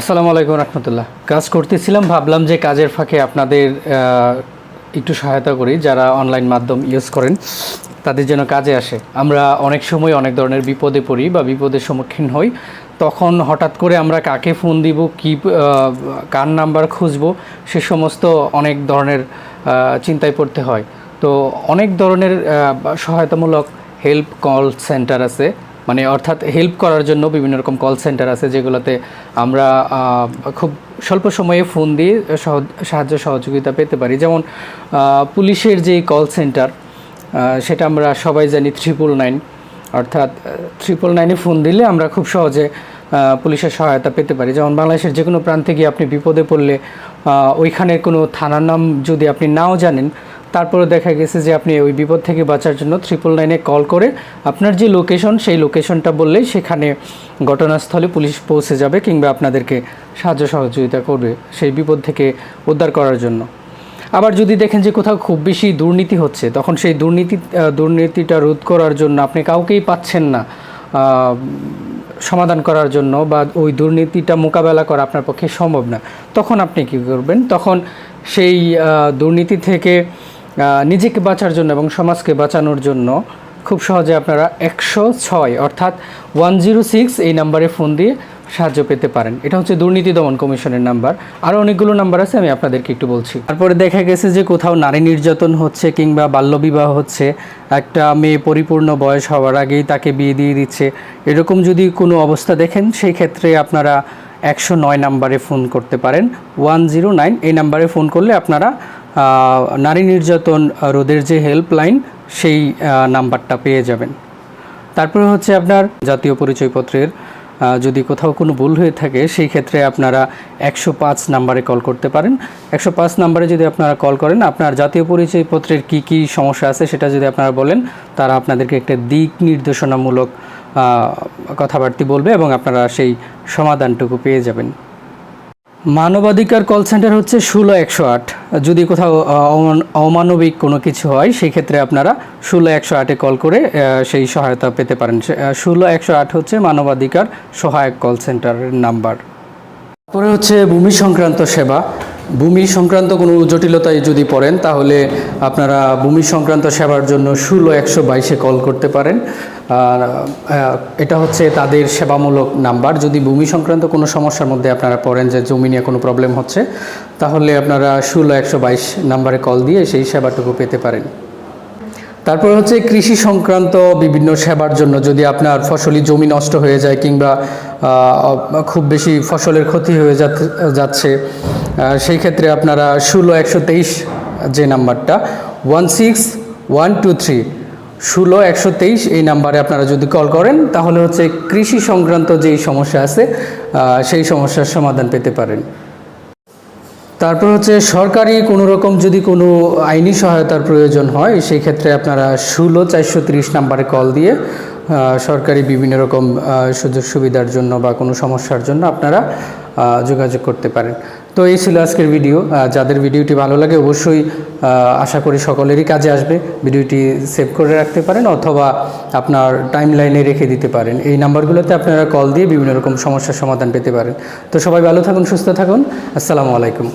আসসালামু আলাইকুম রহমতুল্লাহ। কাজ করতেছিলাম, ভাবলাম যে কাজের ফাঁকে আপনাদের একটু সহায়তা করি, যারা অনলাইন মাধ্যম ইউজ করেন, তাদের যেন কাজে আসে। আমরা অনেক সময় অনেক ধরনের বিপদে পড়ি বা বিপদের সম্মুখীন হই, তখন হঠাৎ করে আমরা কাকে ফোন দিব, কি কার নাম্বার খুঁজবো, সে সমস্ত অনেক ধরনের চিন্তায় পড়তে হয়। তো অনেক ধরনের সহায়তামূলক হেল্প কল সেন্টার আছে। মানে অর্থাৎ হেল্প করার জন্য বিভিন্ন রকম কল সেন্টার আছে যেগুলোতে আমরা খুব স্বল্প সময়ে ফোন দিয়ে সাহায্য সহযোগিতা পেতে পারি। যেমন পুলিশের যে কল সেন্টার সেটা আমরা সবাই জানি ট্রিপল নাইন অর্থাৎ ট্রিপল নাইনে ফোন দিলে আমরা খুব সহজে পুলিশের সহায়তা পেতে পারি। যেমন বাংলাদেশের যে কোনো প্রান্তে গিয়ে আপনি বিপদে পড়লে ওইখানের কোনো থানার নাম যদি আপনি নাও জানেন তারপরে দেখা গেছে যে আপনি ওই বিপদ থেকে বাঁচার জন্য ট্রিপল নাইনে কল করে আপনার যে লোকেশন সেই লোকেশনটা বললেই সেখানে ঘটনাস্থলে পুলিশ পৌঁছে যাবে কিংবা আপনাদেরকে সাহায্য সহযোগিতা করবে সেই বিপদ থেকে উদ্ধার করার জন্য। আবার যদি দেখেন যে কোথাও খুব বেশি দুর্নীতি হচ্ছে, তখন সেই দুর্নীতি দুর্নীতিটা রোধ করার জন্য আপনি কাউকেই পাচ্ছেন না সমাধান করার জন্য বা ওই দুর্নীতিটা মোকাবেলা করা আপনার পক্ষে সম্ভব না। তখন আপনি কী করবেন? তখন সেই দুর্নীতি থেকে নিজেকে বাঁচার জন্য এবং সমাজকে বাঁচানোর জন্য খুব সহজে আপনারা একশো ছয় অর্থাৎ ওয়ান জিরো সিক্স এই নাম্বারে ফোন দিয়ে সাহায্য পেতে পারেন। এটা হচ্ছে দুর্নীতি দমন কমিশনের নাম্বার। আরও অনেকগুলো নাম্বার আছে, আমি আপনাদেরকে একটু বলছি। তারপরে দেখা গেছে যে কোথাও নারী নির্যাতন হচ্ছে কিংবা বাল্যবিবাহ হচ্ছে, একটা মেয়ে পরিপূর্ণ বয়স হওয়ার আগেই তাকে বিয়ে দিয়ে দিচ্ছে। এরকম যদি কোনো অবস্থা দেখেন, সেই ক্ষেত্রে আপনারা একশো নয় নাম্বারে ফোন করতে পারেন। ওয়ান জিরো নাইন এই নাম্বারে ফোন করলে আপনারা নারী নির্যাতন রোধের যে হেল্পলাইন সেই নাম্বারটা পেয়ে যাবেন। তারপরে হচ্ছে আপনার জাতীয় পরিচয়পত্রের যদি কোথাও কোনো ভুল হয়ে থাকে, সেই ক্ষেত্রে আপনারা একশো পাঁচ নাম্বারে কল করতে পারেন। একশো পাঁচ নাম্বারে যদি আপনারা কল করেন, আপনার জাতীয় পরিচয়পত্রের কি কি সমস্যা আছে সেটা যদি আপনারা বলেন, তারা আপনাদেরকে একটা দিক নির্দেশনামূলক কথাবার্তা বলবে এবং আপনারা সেই সমাধানটুকু পেয়ে যাবেন। মানবাধিকার কল সেন্টার হচ্ছে ষোলো একশো আট। যদি কোথাও অমান- অমানবিক কোনো কিছু হয় সেই ক্ষেত্রে আপনারা ষোলো একশো আটে কল করে সেই সহায়তা পেতে পারেন। ষোলো একশো আট হচ্ছে মানবাধিকার সহায়ক কল সেন্টারের নাম্বার তারপরে হচ্ছে ভূমি সংক্রান্ত সেবা। ভূমি সংক্রান্ত কোনো জটিলতায় যদি পড়েন, তাহলে আপনারা ভূমি সংক্রান্ত সেবার জন্য ষোলো একশো বাইশে কল করতে পারেন। আর এটা হচ্ছে তাদের সেবামূলক নাম্বার। যদি ভূমি সংক্রান্ত কোনো সমস্যার মধ্যে আপনারা পড়েন যে জমি নিয়ে কোনো প্রবলেম হচ্ছে, তাহলে আপনারা ষোলো একশো বাইশ নাম্বারে কল দিয়ে সেই সেবাটুকু পেতে পারেন। তারপর হচ্ছে কৃষি সংক্রান্ত বিভিন্ন সেবার জন্য যদি আপনার ফসলি জমি নষ্ট হয়ে যায় কিংবা খুব বেশি ফসলের ক্ষতি হয়ে যাচ্ছে সেই ক্ষেত্রে আপনারা ষোলো, একশো তেইশ যে নাম্বারটা, one six, one two three, ষোলো, একশো তেইশ এই নাম্বারে আপনারা যদি কল করেন, তাহলে হচ্ছে কৃষি সংক্রান্ত যেই সমস্যা আছে সেই সমস্যার সমাধান পেতে পারেন। তারপর হচ্ছে সরকারি কোনো রকম যদি কোনো আইনি সহায়তার প্রয়োজন হয়, সেই ক্ষেত্রে আপনারা ষোলো, চারশো তিরিশ নাম্বারে কল দিয়ে সরকারি বিভিন্ন রকম সুযোগ সুবিধার জন্য বা কোনো সমস্যার জন্য আপনারা যোগাযোগ করতে পারেন। তো এই ছিল আজকের ভিডিও যাদের ভিডিওটি ভালো লাগে, অবশ্যই আশা করি সকলেরই কাজে আসবে। ভিডিওটি সেভ করে রাখতে পারেন অথবা আপনার টাইম লাইনে রেখে দিতে পারেন। এই নাম্বারগুলোতে আপনারা কল দিয়ে বিভিন্ন রকম সমস্যার সমাধান পেতে পারেন। তো সবাই ভালো থাকুন, সুস্থ থাকুন। আসসালামু আলাইকুম।